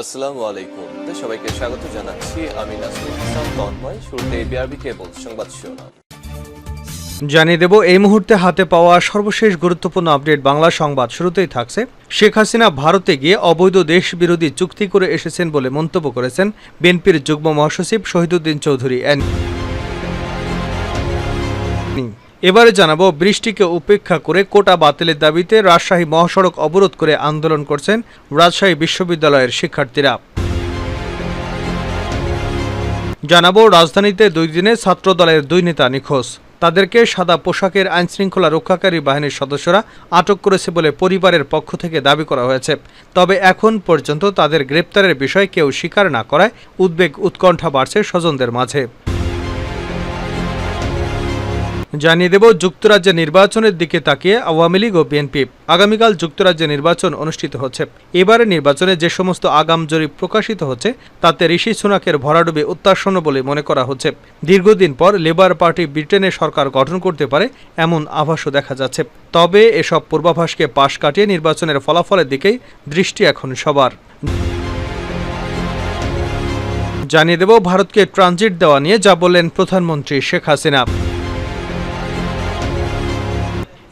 আসসালামু আলাইকুম। সবাইকে স্বাগত জানাচ্ছি। আমি নাসরুল হাসান তন্ময়। শুরুতে বিআরবি কেবল সংবাদ শিরোনাম। জানিয়ে দেব, এই মুহূর্তে হাতে পাওয়া সর্বশেষ গুরুত্বপূর্ণ আপডেট বাংলা সংবাদ শুরুতেই থাকছে। শেখ হাসিনা ভারতে গিয়ে অবৈধ দেশ বিরোধী চুক্তি করে এসেছেন বলে মন্তব্য করেছেন বিএনপির যুগ্ম মহাসচিব শহীদুদ্দিন চৌধুরী। এবারে জানাব, বৃষ্টিকে উপেক্ষা করে কোটা বাতিলের দাবিতে রাজশাহী মহাসড়ক অবরোধ করে আন্দোলন করছেন রাজশাহী বিশ্ববিদ্যালয়ের শিক্ষার্থীরা। জানাব, রাজধানীতে দুই দিনে ছাত্রদলের দুই নেতা নিখোঁজ। তাদেরকে সাদা পোশাকের আইনশৃঙ্খলা রক্ষাকারী বাহিনীর সদস্যরা আটক করেছে বলে পরিবারের পক্ষ থেকে দাবি করা হয়েছে। তবে এখন পর্যন্ত তাদের গ্রেপ্তারের বিষয়ে কেউ স্বীকার না করায় উদ্বেগ উৎকণ্ঠা বাড়ছে স্বজনদের মাঝে। জানিয়ে দেব, যুক্তরাজ্যে নির্বাচনের দিকে তাকিয়ে আওয়ামী লীগ ও বিএনপি আগামীকাল যুক্তরাজ্যে নির্বাচন অনুষ্ঠিত হচ্ছে। এবারে নির্বাচনে যে সমস্ত আগাম জরিপ প্রকাশিত হচ্ছে, তাতে ঋষি সুনাকের ভরাডুবি অত্যাসন্ন বলে মনে করা হচ্ছে। দীর্ঘদিন পর লেবার পার্টি ব্রিটেনে সরকার গঠন করতে পারে এমন আভাসও দেখা যাচ্ছে। তবে এসব পূর্বাভাসকে পাশ কাটিয়ে নির্বাচনের ফলাফলের দিকেই দৃষ্টি এখন সবার। জানিয়ে দেব, ভারতকে ট্রানজিট দেওয়া নিয়ে যা বললেন প্রধানমন্ত্রী শেখ হাসিনা।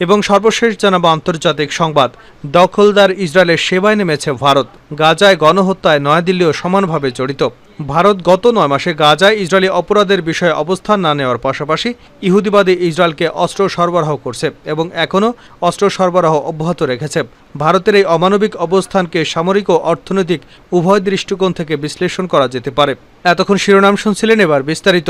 এবং সর্বশেষ জানাব আন্তর্জাতিক সংবাদ। দখলদার ইসরায়েলের সেবায় নেমেছে ভারত। গাজায় গণহত্যায় নয়াদিল্লিও সমানভাবে জড়িত। ভারত গত নয় মাসে গাজায় ইসরায়েলি অপরাধের বিষয়ে অবস্থান না নেওয়ার পাশাপাশি ইহুদিবাদী ইসরায়েলকে অস্ত্র সরবরাহ করছে এবং এখনও অস্ত্র সরবরাহ অব্যাহত রেখেছে। ভারতের এই অমানবিক অবস্থানকে সামরিক ও অর্থনৈতিক উভয় দৃষ্টিকোণ থেকে বিশ্লেষণ করা যেতে পারে। এতক্ষণ শিরোনাম শুনছিলেন এবার বিস্তারিত।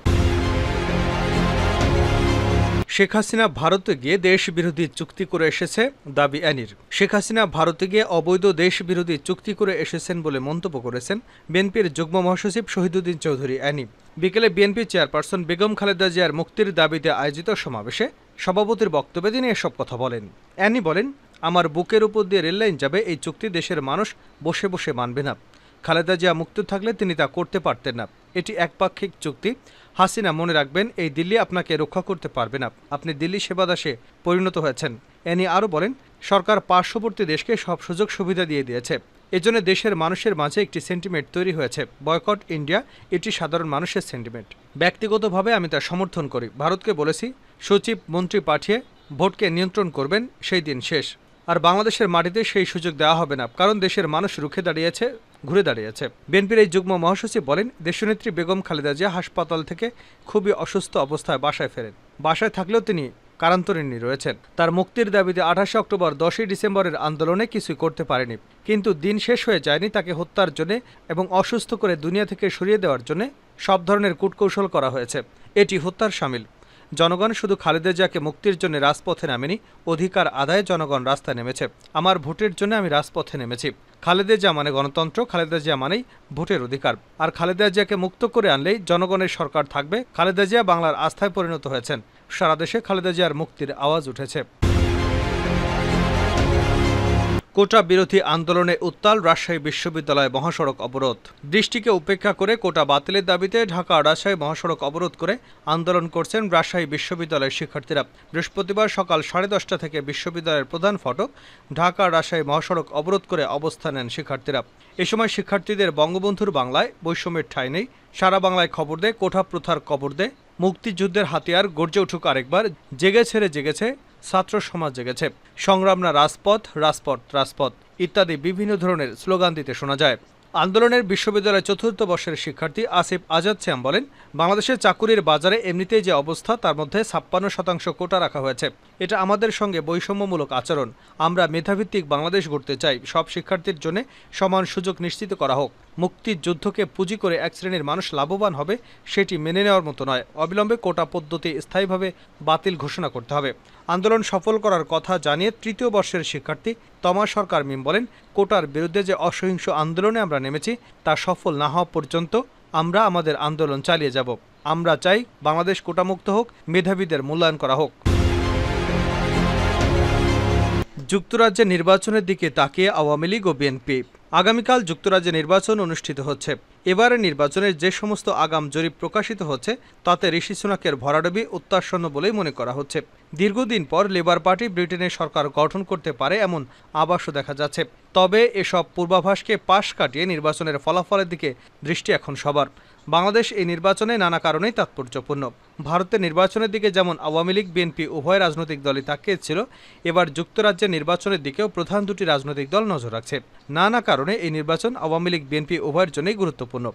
শেখ হাসিনা ভারতে গিয়ে দেশ বিরোধী চুক্তি করে এসেছে দাবি অ্যানির। শেখ হাসিনা ভারতে গিয়ে অবৈধ দেশ বিরোধী চুক্তি করে এসেছেন বলে মন্তব্য করেছেন বিএনপির যুগ্ম মহাসচিব শহীদুদ্দিন চৌধুরী অ্যানি। বিকেলে বিএনপি চেয়ারপারসন বেগম খালেদা জিয়ার মুক্তির দাবিতে আয়োজিত সমাবেশে সভাপতির বক্তব্যে তিনি এসব কথা বলেন। অ্যানি বলেন, আমার বুকের উপর দিয়ে রেললাইন যাবে, এই চুক্তি দেশের মানুষ বসে বসে মানবে না। খালেদা জিয়া মুক্ত থাকলে তিনি তা করতে পারতেন না। এটি একপাক্ষিক চুক্তি। হাসিনা মনে রাখবেন, এই দিল্লি আপনাকে রক্ষা করতে পারবে না। আপনি দিল্লি সেবাদাসে পরিণত হয়েছেন। এনি আরও বলেন, সরকার পার্শ্ববর্তী দেশকে সব সুযোগ সুবিধা দিয়ে দিয়েছে। এজন্য দেশের মানুষের মাঝে একটি সেন্টিমেন্ট তৈরি হয়েছে। বয়কট ইন্ডিয়া, এটি সাধারণ মানুষের সেন্টিমেন্ট ব্যক্তিগতভাবে আমি তা সমর্থন করি। ভারতকে বলেছি, সচিব, মন্ত্রী পাঠিয়ে ভোটকে নিয়ন্ত্রণ করবেন, সেই দিন শেষ। আর বাংলাদেশের মাটিতে সেই সুযোগ দেওয়া হবে না। কারণ দেশের মানুষ রুখে দাঁড়িয়েছে ঘুরে দাঁড়িয়েছে। বিএনপির এই যুগ্ম মহাসচিব বলেন, দেশনেত্রী বেগম খালেদা জিয়া হাসপাতাল থেকে খুবই অসুস্থ অবস্থায় বাসায় ফেরেন। বাসায় থাকলেও তিনি কারান্তরিণী রয়েছেন। তার মুক্তির দাবিতে আঠাশে অক্টোবর, দশই ডিসেম্বরের আন্দোলনে কিছুই করতে পারেনি। কিন্তু দিন শেষ হয়ে যায়নি তাকে হত্যার জন্য এবং অসুস্থ করে দুনিয়া থেকে সরিয়ে দেওয়ার জন্য সব ধরনের কূটকৌশল করা হয়েছে। এটি হত্যার সামিল। জনগণ শুধু খালেদা জিয়াকে মুক্তির জন্য রাজপথে নামেনি, অধিকার আদায়ে জনগণ রাস্তায় নেমেছে। আমার ভোটের জন্য আমি রাজপথে নেমেছি। খালেদা জিয়া মানে গণতন্ত্র, খালেদা জিয়া মানেই ভোটের অধিকার। আর খালেদা জিয়াকে মুক্ত করে আনলেই জনগণের সরকার থাকবে। খালেদা জিয়া বাংলার আস্থায় পরিণত হয়েছেন। সারা দেশে খালেদা জিয়ার মুক্তির আওয়াজ উঠেছে। কোটা বিরোধী আন্দোলনে উত্তাল রাজশাহী বিশ্ববিদ্যালয় মহাসড়ক অবরোধ। দৃষ্টিকে উপেক্ষা করে কোটা বাতিলের দাবিতে ঢাকা রাজশাহী মহাসড়ক অবরোধ করে আন্দোলন করছেন রাজশাহী বিশ্ববিদ্যালয়ের শিক্ষার্থীরা। বৃহস্পতিবার সকাল সাড়ে দশটা থেকে বিশ্ববিদ্যালয়ের প্রধান ফটক ঢাকা রাজশাহী মহাসড়ক অবরোধ করে অবস্থান নেন শিক্ষার্থীরা। এ সময় শিক্ষার্থীদের বঙ্গবন্ধুর বাংলায় বৈষম্যের ঠাঁই নেই। সারা বাংলায় খবর দেয় কোঠা প্রথার কবর দেয়। মুক্তিযুদ্ধের হাতিয়ার গর্জে উঠুক আরেকবার, জেগে ছেড়ে জেগেছে ছাত্র সমাজ জেগেছে। সংগ্রাম না রাজপথ রাজপথ রাজপথ ইত্যাদি বিভিন্ন ধরনের স্লোগান দিতে শোনা যায়। আন্দোলনের বিশ্ববিদ্যালয়ের চতুর্থ বর্ষের শিক্ষার্থী আসিফ আজাদ শ্যাম বলেন, বাংলাদেশের চাকুরির বাজারে এমনিতেই যে অবস্থা, তার মধ্যে ছাপ্পান্ন শতাংশ কোটা রাখা হয়েছে। এটা আমাদের সঙ্গে বৈষম্যমূলক আচরণ। আমরা মেধাভিত্তিক বাংলাদেশ গড়তে চাই। সব শিক্ষার্থীর জন্য সমান সুযোগ নিশ্চিত করা হোক। মুক্তিযুদ্ধকে পুঁজি করে এক শ্রেণির মানুষ লাভবান হবে, সেটি মেনে নেওয়ার মতো নয়। অবিলম্বে কোটা পদ্ধতি স্থায়ীভাবে বাতিল ঘোষণা করতে হবে। আন্দোলন সফল করার কথা জানিয়ে তৃতীয় বর্ষের শিক্ষার্থী তমা সরকার মিম বলেন, কোটার বিরুদ্ধে যে অসহিংস আন্দোলনে আমরা নেমেছি, তা সফল না হওয়া পর্যন্ত আমরা আমাদের আন্দোলন চালিয়ে যাব। আমরা চাই বাংলাদেশ কোটামুক্ত হোক, মেধাবীদের মূল্যায়ন করা হোক। যুক্তরাজ্যে নির্বাচনের দিকে তাকিয়ে আওয়ামী লীগ ও বিএনপি। আগামীকাল যুক্তরাজ্যে নির্বাচন অনুষ্ঠিত হচ্ছে। এবারের নির্বাচনের যে সমস্ত আগাম জরিপ প্রকাশিত হচ্ছে, তাতে ঋষি সুনাকের ভরাডবি অত্যাসন্ন বলেই মনে করা হচ্ছে। দীর্ঘদিন পর লেবার পার্টি ব্রিটেনের সরকার গঠন করতে পারে এমন আবাসও দেখা যাচ্ছে। তবে এসব পূর্বাভাসকে পাশ কাটিয়ে নির্বাচনের ফলাফলের দিকে দৃষ্টি এখন সবার। বাংলাদেশ এই নির্বাচনে নানা কারণেই তাৎপর্যপূর্ণ। ভারতের নির্বাচনের দিকে যেমন আওয়ামী লীগ, বিএনপি উভয় রাজনৈতিক দলই তাকিয়েছিল, এবার যুক্তরাজ্যের নির্বাচনের দিকেও প্রধান দুটি রাজনৈতিক দল নজর রাখছে। নানা কারণে এই নির্বাচন আওয়ামী লীগ, বিএনপি উভয়ের জন্যই গুরুত্বপূর্ণ।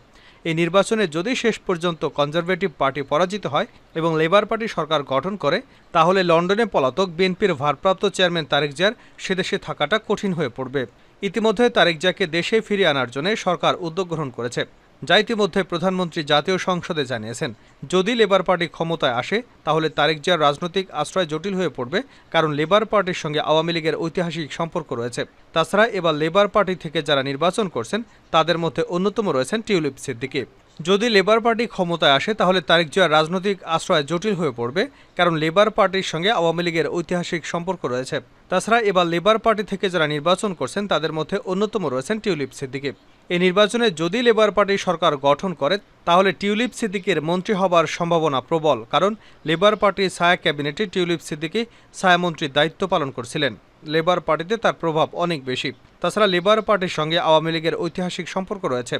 এই নির্বাচনে যদি শেষ পর্যন্ত কনজারভেটিভ পার্টি পরাজিত হয় এবং লেবার পার্টি সরকার গঠন করে, তাহলে লন্ডনে পলাতক বিএনপির ভারপ্রাপ্ত চেয়ারম্যান তারেক জিয়ার সেদেশে থাকাটা কঠিন হয়ে পড়বে। ইতিমধ্যে তারেক জিয়াকে দেশে ফিরিয়ে আনার জন্য সরকার উদ্যোগ গ্রহণ করেছে। যা ইতিমধ্যে প্রধানমন্ত্রী জাতীয় সংসদে জানিয়েছেন। যদি লেবার পার্টি ক্ষমতায় আসে, তাহলে তারেক জিয়ার রাজনৈতিক আশ্রয় জটিল হয়ে পড়বে, কারণ লেবার পার্টির সঙ্গে আওয়ামী লীগের ঐতিহাসিক সম্পর্ক রয়েছে। তাছাড়া এবার লেবার পার্টি থেকে যারা নির্বাচন করছেন, তাদের মধ্যে অন্যতম রয়েছেন টিউলিপ সিদ্দিকী। যদি লেবার পার্টি ক্ষমতায় আসে, তাহলে তারেক জিয়ার রাজনৈতিক আশ্রয় জটিল হয়ে পড়বে, কারণ লেবার পার্টির সঙ্গে আওয়ামী লীগের ঐতিহাসিক সম্পর্ক রয়েছে। তাছাড়া এবার লেবার পার্টি থেকে যারা নির্বাচন করছেন, তাদের মধ্যে অন্যতম রয়েছেন টিউলিপ সিদ্দিকী। এই নির্বাচনে যদি লেবার পার্টি সরকার গঠন করে, তাহলে টিউলিপ সিদ্দিকের মন্ত্রী হবার সম্ভাবনা প্রবল, কারণ লেবার পার্টির ছায়া ক্যাবিনেটে টিউলিপ সিদ্দিকী ছায়ামন্ত্রীর দায়িত্ব পালন করছিলেন। লেবার পার্টিতে তার প্রভাব অনেক বেশি। তাছাড়া লেবার পার্টির সঙ্গে আওয়ামী লীগের ঐতিহাসিক সম্পর্ক রয়েছে।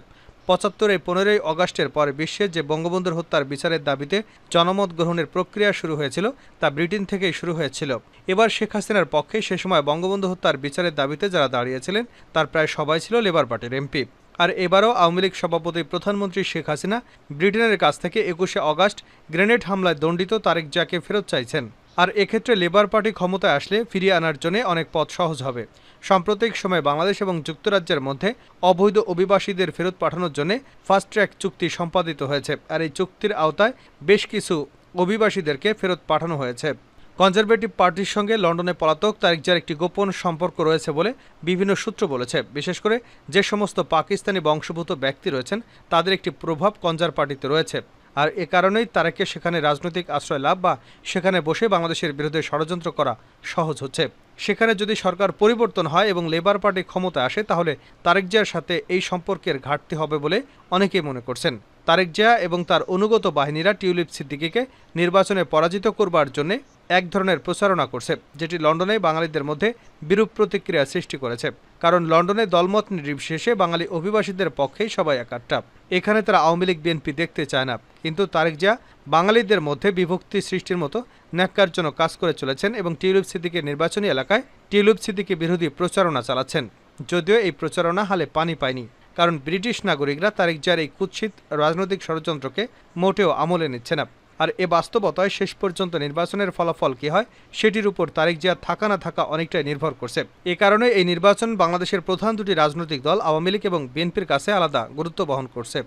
পঁচাত্তরের পনেরোই অগাস্টের পরে বিশ্বে যে বঙ্গবন্ধুর হত্যার বিচারের দাবিতে জনমত গ্রহণের প্রক্রিয়া শুরু হয়েছিল, তা ব্রিটেন থেকেই শুরু হয়েছিল। এবার শেখ হাসিনার পক্ষে সে সময় বঙ্গবন্ধু হত্যার বিচারের দাবিতে যারা দাঁড়িয়েছিলেন, তার প্রায় সবাই ছিল লেবার পার্টির এমপি। আর এবারও আওয়ামী লীগ সভাপতি প্রধানমন্ত্রী শেখ হাসিনা ব্রিটেনের কাছ থেকে একুশে অগাস্ট গ্রেনেড হামলায় দণ্ডিত তারেক জিয়াকে ফেরত চাইছেন। আর এক্ষেত্রে লেবার পার্টি ক্ষমতায় আসলে ফিরিয়ে আনার জন্য অনেক পথ সহজ হবে। সাম্প্রতিক সময়ে বাংলাদেশ এবং যুক্তরাজ্যের মধ্যে অবৈধ অভিবাসীদের ফেরত পাঠানোর জন্য ফাস্ট ট্র্যাক চুক্তি সম্পাদিত হয়েছে আর এই চুক্তির আওতায় বেশ কিছু অভিবাসীদেরকে ফেরত পাঠানো হয়েছে। কনজারভেটিভ পার্টির সঙ্গে লন্ডনে পলাতক তারেক জিয়ার একটি গোপন সম্পর্ক রয়েছে বলে বিভিন্ন সূত্র বলেছে। বিশেষ করে যে সমস্ত পাকিস্তানি বংশভূত ব্যক্তি রয়েছেন, তাদের একটি প্রভাব কনজার পার্টিতে রয়েছে। আর এ কারণেই তারেককে সেখানে রাজনৈতিক আশ্রয় লাভ বা সেখানে বসে বাংলাদেশের বিরুদ্ধে ষড়যন্ত্র করা সহজ হচ্ছে। সেখানে যদি সরকার পরিবর্তন হয় এবং লেবার পার্টি ক্ষমতা আসে, তাহলে তারেক জিয়ার সাথে এই সম্পর্কের ঘাটতি হবে বলে অনেকেই মনে করছেন। তারেক জিয়া এবং তার অনুগত বাহিনীরা টিউলিপ সিদ্দিকিকে নির্বাচনে পরাজিত করবার জন্য এক ধরনের প্রচারণা করছে, যেটি লন্ডনে বাঙালিদের মধ্যে বিরূপ প্রতিক্রিয়া সৃষ্টি করেছে। কারণ লন্ডনে দলমত নির্বিশেষে বাঙালি অভিবাসীদের পক্ষেই সবাই একাট্টা এখানে তারা আওয়ামী লীগ, বিএনপি দেখতে চায় না। কিন্তু তারেক জিয়া বাঙালিদের মধ্যে বিভক্তি সৃষ্টির মতো ন্যাক্কারজনক কাজ করে চলেছেন এবং টিউলিপ সিদ্দিকের নির্বাচনী এলাকায় টিউলিপ সিদ্দিকি বিরোধী প্রচারণা চালাচ্ছেন। যদিও এই প্রচারণা হালে পানি পায়নি, কারণ ব্রিটিশ নাগরিকরা তারেক জিয়ার এই কুৎসিত রাজনৈতিক ষড়যন্ত্রকে মোটেও আমলে নিচ্ছে না। আর এ বাস্তবতায় শেষ পর্যন্ত নির্বাচনের ফলাফল কী হয়, সেটির উপর তারেক জিয়া থাকা না থাকা অনেকটাই নির্ভর করছে। এ কারণে এই নির্বাচন বাংলাদেশের প্রধান দুটি রাজনৈতিক দল, আওয়ামী লীগ এবং বিএনপির কাছে আলাদা গুরুত্ব বহন করছে।